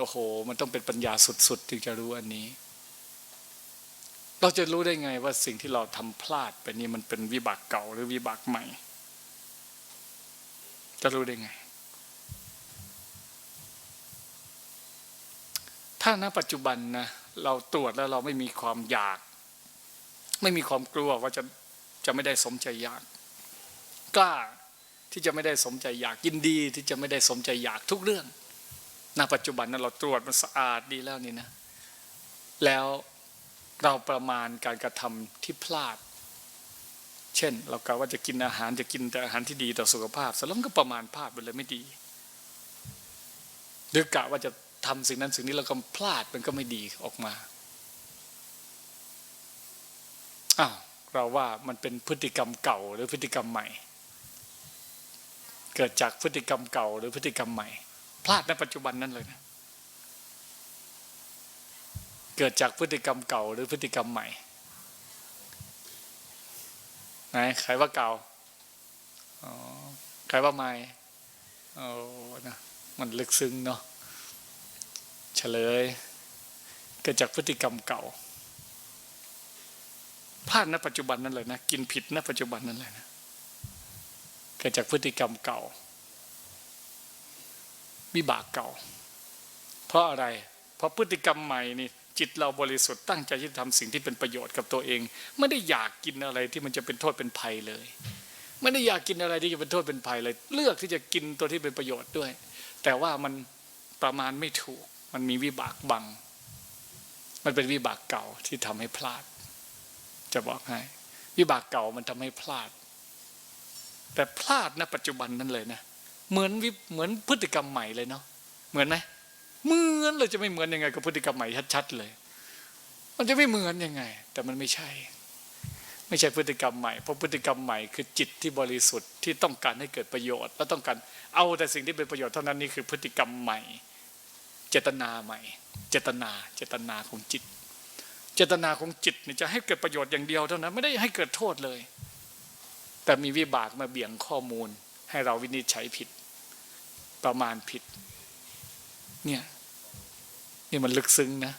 โอ้โห มันต้องเป็นปัญญาสุดๆ ถึงจะรู้อันนี้ เราจะรู้ได้ไงว่าสิ่งที่เราทำพลาดไปนี่มันเป็นวิบากเก่าหรือวิบากใหม่ จะรู้ได้ไง ถ้าณปัจจุบันนะเราตรวจแล้วเราไม่มีความอยาก ไม่มีความกลัวว่าจะจะไม่ได้สมใจอยาก กล้าที่จะไม่ได้สมใจอยากยินดีที่จะไม่ได้สมใจอยากทุกเรื่อง ณปัจจุบันนั้นเราตรวจมันสะอาดดีแล้วนี่นะ แล้วเราประมาณการกระทำที่พลาด เช่น เรากะว่าจะกินอาหารจะกินแต่อาหารที่ดีต่อสุขภาพสแล้วมันก็ประมาณพลาดไปเลยไม่ดี หรือกะว่าจะทำสิ่งนั้นสิ่งนี้แล้วก็พลาดมันก็ไม่ดีออกมาอ้าวเราว่ามันเป็นพฤติกรรมเก่าหรือพฤติกรรมใหม่ เกิดจากพฤติกรรมเก่าหรือพฤติกรรมใหม่ พลาดในปัจจุบันนั้นเลยนะเกิดจากพฤติกรรมเก่าหรือพฤติกรรมใหม่ไหนใครว่าเก่าอ๋อใครว่าใหม่โอ้นะมันลึกซึ้งเนาะเฉลย เกิดจากพฤติกรรมเก่าพลาดณปัจจุบันนั่นเลยนะ กินผิดณปัจจุบันนั่นเลยนะ เกิดจากพฤติกรรมเก่า วิบากเก่า เพราะอะไร เพราะพฤติกรรมใหม่นี่จิตเราบริสุทธิ์ตั้งใจที่จะทำสิ่งที่เป็นประโยชน์กับตัวเอง ไม่ได้อยากกินอะไรที่มันจะเป็นโทษเป็นภัยเลย ไม่ได้อยากกินอะไรที่จะเป็นโทษเป็นภัยเลย เลือกที่จะกินตัวที่เป็นประโยชน์ด้วย แต่ว่ามันประมาณไม่ถูก มันมีวิบากบัง มันเป็นวิบากเก่าที่ทำให้พลาด จะบอกให้ วิบากเก่ามันทำให้พลาด แต่พลาดณปัจจุบันนั้นเลยนะ เหมือนวิเหมือนพฤติกรรมใหม่เลยเนาะเหมือนไหมเหมือนเลยจะไม่เหมือนยังไงกับพฤติกรรมใหม่ชัดๆเลย มันจะไม่เหมือนยังไง แต่มันไม่ใช่ ไม่ใช่พฤติกรรมใหม่เพราะพฤติกรรมใหม่คือจิตที่บริสุทธิ์ที่ต้องการให้เกิดประโยชน์ และต้องการเอาแต่สิ่งที่เป็นประโยชน์เท่านั้นนี่คือพฤติกรรมใหม่ เจตนาใหม่ เจตนา เจตนาของจิต เจตนาของจิตนี่จะให้เกิดประโยชน์อย่างเดียวเท่านั้น ไม่ได้ให้เกิดโทษเลย แต่มีวิบากมาเบี่ยงข้อมูล ให้เราวินิจฉัยผิด ประมาณผิด เนี่ยนี่มันลึกซึ้งนะ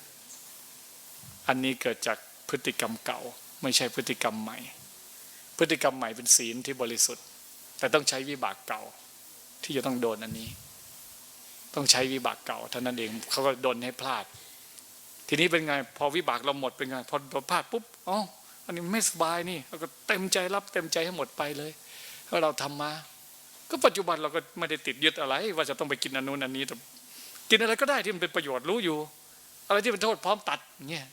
อันนี้เกิดจากพฤติกรรมเก่า ไม่ใช่พฤติกรรมใหม่ พฤติกรรมใหม่เป็นศีลที่บริสุทธิ์ แต่ต้องใช้วิบากเก่า ที่จะต้องโดนอันนี้ ต้องใช้วิบากเก่าเท่านั้นเองเขาก็โดนให้พลาด ทีนี้เป็นไง พอวิบากเราหมดเป็นไงพอโดนพลาดปุ๊บอ๋ออันนี้ไม่สบายนี่เราก็เต็มใจรับเต็มใจให้หมดไปเลยเพราะเราทำมา ก็ปัจจุบันเราก็ไม่ได้ติดยึดอะไร ว่าจะต้องไปกินอันนู้นอันนี้แต่กินอะไรก็ได้ที่มันเป็นประโยชน์รู้อยู่ อะไรที่เป็นโทษพร้อมตัดเงี้ย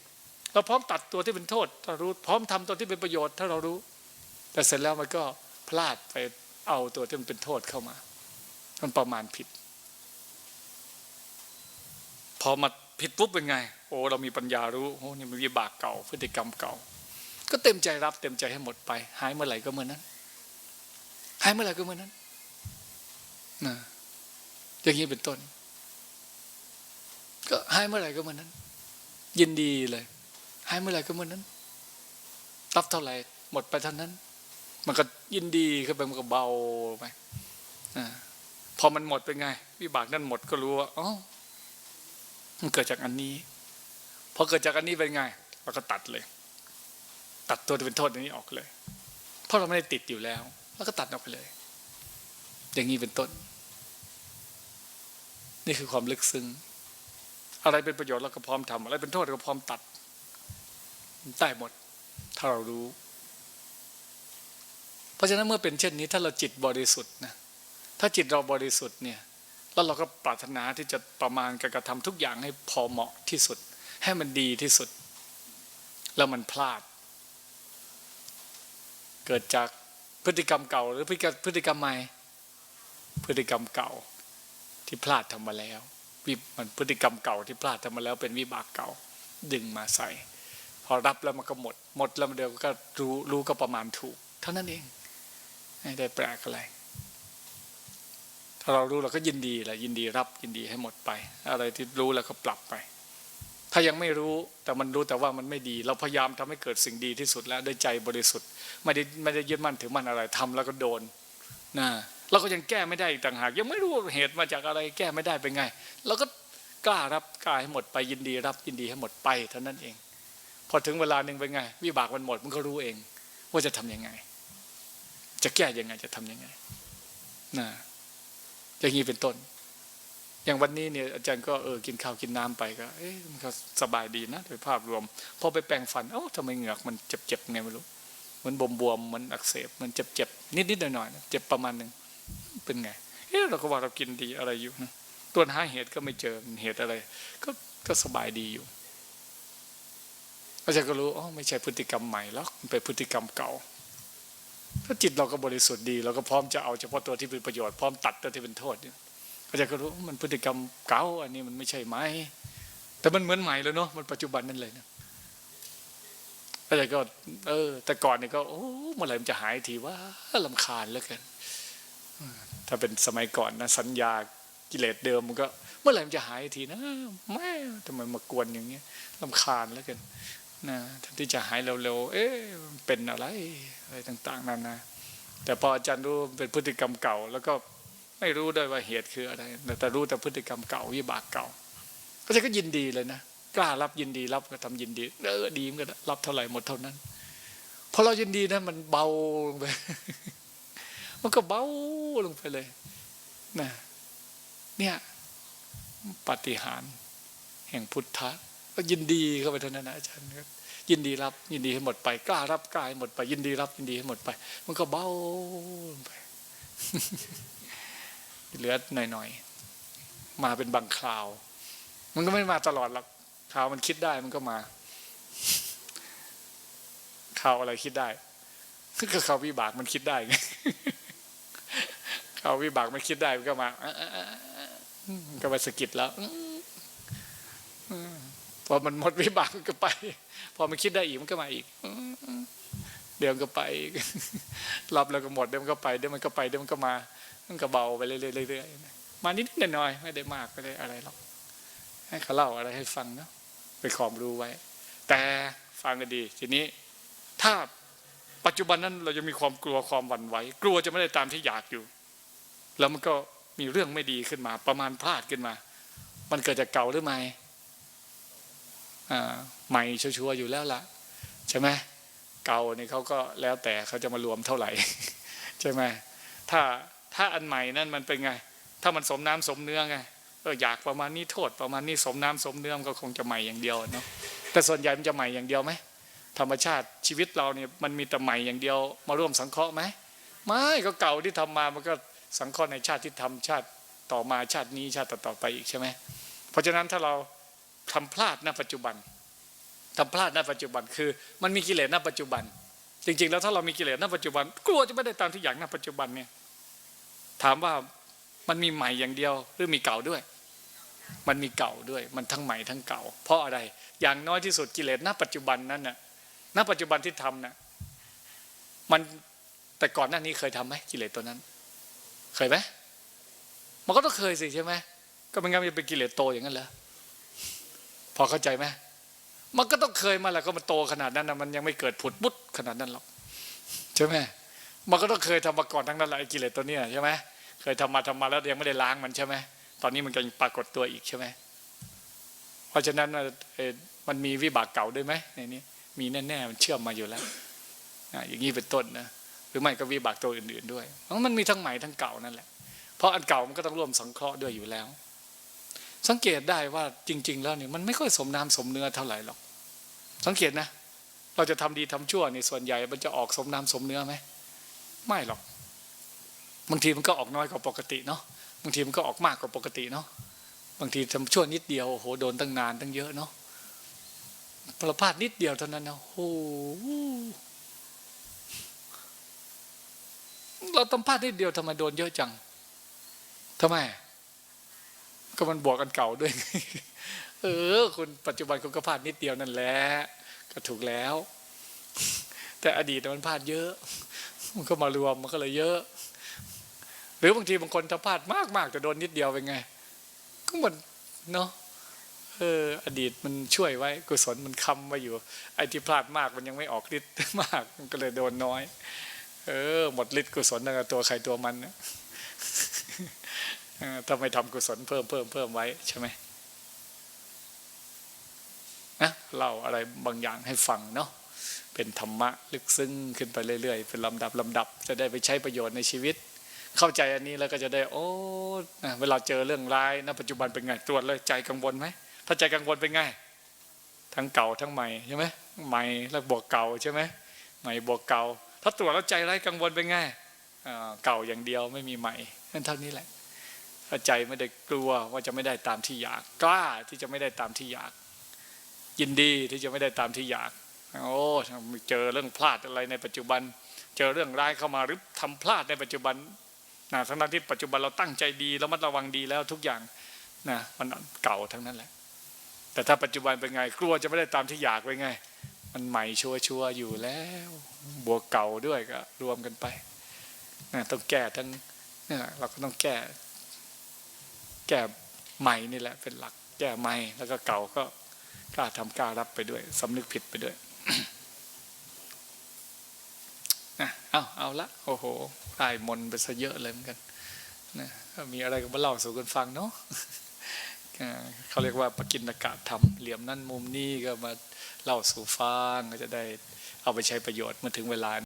เราพร้อมตัดตัวที่เป็นโทษถ้ารู้พร้อมทำตัวที่เป็นประโยชน์ถ้าเรารู้ แต่เสร็จแล้วมันก็พลาดไปเอาตัวที่มันเป็นโทษเข้ามา มันประมาณผิด พอมาผิดปุ๊บเป็นไง โอ้เรามีปัญญารู้โอ้นี่มันวิบากเก่า พฤติกรรมเก่า ก็เต็มใจรับเต็มใจให้หมดไป หายเมื่อไหร่ก็เมื่อนั้นหายเมื่อไหร่ก็เมื่อนั้น นะอย่างนี้เป็นต้น ก็หายเมื่อไหร่ก็เมื่อนั้น ยินดีเลยหายเมื่อไหร่ก็เมื่อนั้น รับเท่าไหร่หมดไปเท่านั้น มันก็ยินดีขึ้นไปมันก็เบาไปนะพอมันหมดเป็นไง วิบากนั่นหมดก็รู้ว่าอ๋อมันเกิดจากอันนี้พอเกิดจากอันนี้เป็นไงเราก็ตัดเลย ตัดตัวที่เป็นโทษอันนี้ออกเลย เพราะเราไม่ได้ติดอยู่แล้ว แล้วก็ตัดออกไปเลย อย่างนี้เป็นต้น นี่คือความลึกซึ้งอะไรเป็นประโยชน์เราก็พร้อมทำอะไรเป็นโทษเราก็พร้อมตัดได้หมด ถ้าเรารู้ เพราะฉะนั้นเมื่อเป็นเช่นนี้ ถ้าเราจิตบริสุทธิ์นะถ้าจิตเราบริสุทธิ์เนี่ยแล้วเราก็ปรารถนาที่จะประมาณการกระทำทุกอย่างให้พอเหมาะที่สุด ให้มันดีที่สุด แล้วมันพลาด เกิดจากพฤติกรรมเก่า หรือพฤติกรรมใหม่ พฤติกรรมเก่า ที่พลาดทำมาแล้ววิมันพฤติกรรมเก่าที่พลาดทำมาแล้วเป็นวิบากเก่าดึงมาใส่ พอรับแล้วมันก็หมด หมดแล้วเดียวก็รู้รู้ก็ประมาณถูก เท่านั้นเองไม่ได้แปลกอะไร ถ้าเรารู้เราก็ยินดีแหละยินดีรับยินดีให้หมดไป อะไรที่รู้แล้วก็ปรับไป ถ้ายังไม่รู้แต่มันรู้แต่ว่ามันไม่ดี เราพยายามทำให้เกิดสิ่งดีที่สุดแล้วด้วยใจบริสุทธิ์ ไม่ได้ไม่ได้ยึดมั่นถือมั่นอะไรทำแล้วก็โดนนะ เราก็ยังแก้ไม่ได้อีกต่างหาก ยังไม่รู้เหตุมาจากอะไรแก้ไม่ได้เป็นไงเราก็กล้ารับกล้าให้หมดไปยินดีรับยินดีให้หมดไปเท่านั้นเอง พอถึงเวลาหนึ่งเป็นไง วิบากมันหมดมันก็รู้เอง ว่าจะทำยังไง จะแก้ยังไงจะทำยังไงนะอย่างนี้เป็นต้น อย่างวันนี้เนี่ยอาจารย์ก็เออกินข้าวกินน้ำไปก็ เอ๊ะมันก็สบายดีนะโดยภาพรวม พอไปแปรงฟันเอ้าทำไมเหงือกมันเจ็บๆไงไม่รู้เหมันบวมๆมันอักเสบมันเจ็บๆนิดๆหน่อยๆเจ็บประมาณหนึ่ง เป็นไงเอ๊ะเราก็ว่าเรากินดีอะไรอยู่นะตัวหาเหตุก็ไม่เจอเหตุอะไร ก็ก็สบายดีอยู่อาจารย์ก็รู้อ๋อไม่ใช่พฤติกรรมใหม่แล้วมันเป็นพฤติกรรมเก่า ถ้าจิตเราก็บริสุทธิ์ดี เราก็พร้อมจะเอาเฉพาะตัวที่เป็นประโยชน์พร้อมตัดตัวที่เป็นโทษอาจารย์ก็รู้มันพฤติกรรมเก่า อันนี้มันไม่ใช่ไหมแต่มันเหมือนใหม่แล้วเนาะมันปัจจุบันนั่นเลยนะอาจารย์ก็ เออ แต่ก่อนเนี่ยก็โอ้เมื่อไหร่มันจะหายทีว่าลำคาญเหลือเกิน ถ้าเป็นสมัยก่อนนะสัญญากิเลสเดิมมันก็ เมื่อไหร่มันจะหายทีนะแม่ทำไมมากวนอย่างเงี้ยลำคาญเหลือเกินนะแทนที่จะหายเร็วๆเอ๊ะเป็นอะไรอะไรต่าง ๆนั่นนะแต่พออาจารย์รู้เป็นพฤติกรรมเก่า แล้วก็ไม่รู้ด้วยว่าเหตุคืออะไร แต่รู้แต่พฤติกรรมเก่าวิบากเก่าก็จะก็ยินดีเลยนะกล้ารับยินดีรับก็ทำยินดีเออดีมันก็รับเท่าไหร่หมดเท่านั้นพอเรายินดีนะมันเบาลงไป มันก็เบาลงไปเลยนะเนี่ยปฏิหารแห่งพุทธะก็ยินดีเข้าไปเท่านั้นนะอาจารย์ครับยินดีรับ ยินดีให้หมดไป กล้ารับกล้าให้หมดไป ยินดีรับ ยินดีให้หมดไป มันก็เบาลงไป เหลือหน่อยๆมาเป็นบางคราว มันก็ไม่มาตลอดหรอกคราวมันคิดได้มันก็มาข่าวอะไรคิดได้ก็ข่าววิบากมันคิดได้ไง ข่าวิบากไมันคิดได้มันก็มาก็มาสะกิดแล้วพอมันหมดวิบากมันก็ไป พอมันคิดได้อีกมันก็มาอีกเดี๋ยวมันก็ไปรับแล้วก็หมดเดี๋ยวมันก็ไปเดี๋ยวมันก็ไปเดี๋ยวมันก็มา มันก็เบาไปเรื่อยๆมานิดๆหน่อยๆไม่ได้มากไม่ได้อะไรหรอกให้เขาเล่าอะไรให้ฟังเนาะไปความรู้ไว้ แต่ฟังกันดี ทีนี้ ถ้าปัจจุบันนั้นเราจะมีความกลัวความหวั่นไหวกลัวจะไม่ได้ตามที่อยากอยู่ แล้วมันก็มีเรื่องไม่ดีขึ้นมา ประมาณพลาดขึ้นมา มันเกิดจากเก่าหรือไม่ใหม่ชัวร์อยู่แล้วล่ะใช่ไหมเก่านี่เขาก็แล้วแต่เขาจะมารวมเท่าไหร่ใช่ไหมถ้าถ้าอันใหม่นั่นมันเป็นไง ถ้ามันสมน้ำสมเนื้อไงเอออยากประมาณนี้โทษประมาณนี้สมน้ำสมเนื้อก็คงจะใหม่อย่างเดียวเนาะแต่ส่วนใหญ่มันจะใหม่อย่างเดียวไหมธรรมชาติชีวิตเราเนี่ยมันมีแต่ใหม่อย่างเดียว มาร่วมสังเคราะห์ไหมไม่ก็เก่าที่ทำมามันก็ สังเคราะห์ในชาติที่ทำชาติต่อมาชาตินี้ชาติต่อไปอีกใช่ไหมเพราะฉะนั้นถ้าเราทำพลาดณปัจจุบันทำพลาดณปัจจุบันคือ มันมีกิเลสณปัจจุบัน จริง ๆ แล้วถ้าเรามีกิเลสณปัจจุบัน กลัวจะไม่ได้ตามที่อยากณปัจจุบันเนี่ยถามว่ามันมีใหม่อย่างเดียวหรือมีเก่าด้วย มันมีเก่าด้วย มันทั้งใหม่ทั้งเก่า เพราะอะไรอย่างน้อยที่สุดกิเลสณปัจจุบันนั้นน่ะณปัจจุบันที่ทำน่ะมันแต่ก่อนหน้านี้เคยทํำไหมกิเลสตัวนั้น เคยไหมมันก็ต้องเคยสิใช่ไหมก็ไม่งั้นมันจะเป็นกิเลสโตอย่างนั้นเหรอพอเข้าใจไหมมันก็ต้องเคยมาแหละก็มันโตขนาดนั้นนะมันยังไม่เกิดผุดบุดขนาดนั้นหรอกใช่ไหมมันก็ต้องเคยทำมาก่อนทั้งนั้นแหละกิเลสตัวเนี้ยใช่ไหมเคยทำมาทำมาแล้วยังไม่ได้ล้างมันใช่ไหมตอนนี้มันก็ยังปรากฏตัวอีกใช่ไหมเพราะฉะนั้นมันมีวิบากเก่าด้วยไหมในนี้มีแน่ๆมันเชื่อมมาอยู่แล้วอย่างนี้เป็นต้นนะ หรือไม่ก็วิบากตัวอื่น ๆด้วยเพราะมันมีทั้งใหม่ทั้งเก่านั่นแหละ เพราะอันเก่ามันก็ต้องร่วมสังเคราะห์ด้วยอยู่แล้ว สังเกตได้ว่าจริง ๆ แล้วเนี่ยมันไม่ค่อยสมน้ำสมเนื้อเท่าไหร่หรอก สังเกตนะ เราจะทำดีทำชั่วในส่วนใหญ่มันจะออกสมน้ำสมเนื้อไหมไม่หรอกบางทีมันก็ออกน้อยกว่าปกติเนาะบางทีมันก็ออกมากกว่าปกติเนาะบางทีทำชั่วนิดเดียวโอ้โหโดนตั้งนานตั้งเยอะเนาะประพาดนิดเดียวเท่านั้นนะโอ้ เราทำพลาดนิดเดียวทำไมโดนเยอะจังทำไม ก็มันบวกกันเก่าด้วย เออคุณปัจจุบันคุณก็พลาดนิดเดียวนั่นแหละก็ถูกแล้ว แต่อดีตมันพลาดเยอะ มันก็มารวมมันก็เลยเยอะ หรือบางทีบางคนถ้าพลาดมากมากแต่โดนนิดเดียวเป็นไง ก็มันเนาะเออ อดีตมันช่วยไว้ กุศลมันคำไว้อยู่ ไอ้ที่พลาดมากมันยังไม่ออกฤทธิ์มาก มันก็เลยโดนน้อย เออ หมดฤทธิ์กุศลตั้งแต่ตัวใครตัวมันนะถ้าไม่ทำกุศลเพิ่มเพิ่มเพิ่มไว้ใช่ไหมนะเล่าอะไรบางอย่างให้ฟังเนาะเป็นธรรมะลึกซึ้งขึ้นไปเรื่อยๆ เป็นลำดับลำดับ จะได้ไปใช้ประโยชน์ในชีวิต เข้าใจอันนี้แล้วก็จะได้ โอ้เวลาเจอเรื่องร้ายณปัจจุบันเป็นไงตรวจเลยใจกังวลไหมถ้าใจกังวลเป็นไงทั้งเก่าทั้งใหม่ใช่ไหมใหม่แล้วบวกเก่าใช่ไหมใหม่บวกเก่า ถ้าตรวจแล้วใจไร้กังวลเป็นไงเก่าอย่างเดียวไม่มีใหม่นั่นเท่านี้แหละถ้าใจไม่ได้กลัวว่าจะไม่ได้ตามที่อยาก กล้าที่จะไม่ได้ตามที่อยาก ยินดีที่จะไม่ได้ตามที่อยากโอ้เจอเรื่องพลาดอะไรในปัจจุบัน เจอเรื่องร้ายเข้ามาหรือทำพลาดในปัจจุบันนะทั้งนั้นที่ปัจจุบันเราตั้งใจดีแล้วมัดระวังดีแล้วทุกอย่างนะมันเก่าทั้งนั้นแหละ แต่ถ้าปัจจุบันเป็นไงกลัวจะไม่ได้ตามที่อยากเป็นไง มันใหม่ชัวชัวร์อยู่แล้ว บวกเก่าด้วยก็ รวมกันไปนะต้องแก้ทั้งเนี่ยเราก็ต้องแก้ แก้ใหม่นี่แหละ เป็นหลัก แก้ใหม่แล้วก็เก่าก็กล้าทำกล้ารับไปด้วยสำนึกผิดไปด้วยอะเอาเอาละโอ้โหได้มนไปซะเยอะเลยเหมือนกันนะมีอะไรก็มาเล่าสู่กันฟังเนาะ เขาเรียกว่าปกินกะธรรมเหลี่ยมนั่นมุมนี้ก็มาเล่าสู่ฟังก็จะได้เอาไปใช้ประโยชน์เมื่อถึงเวลา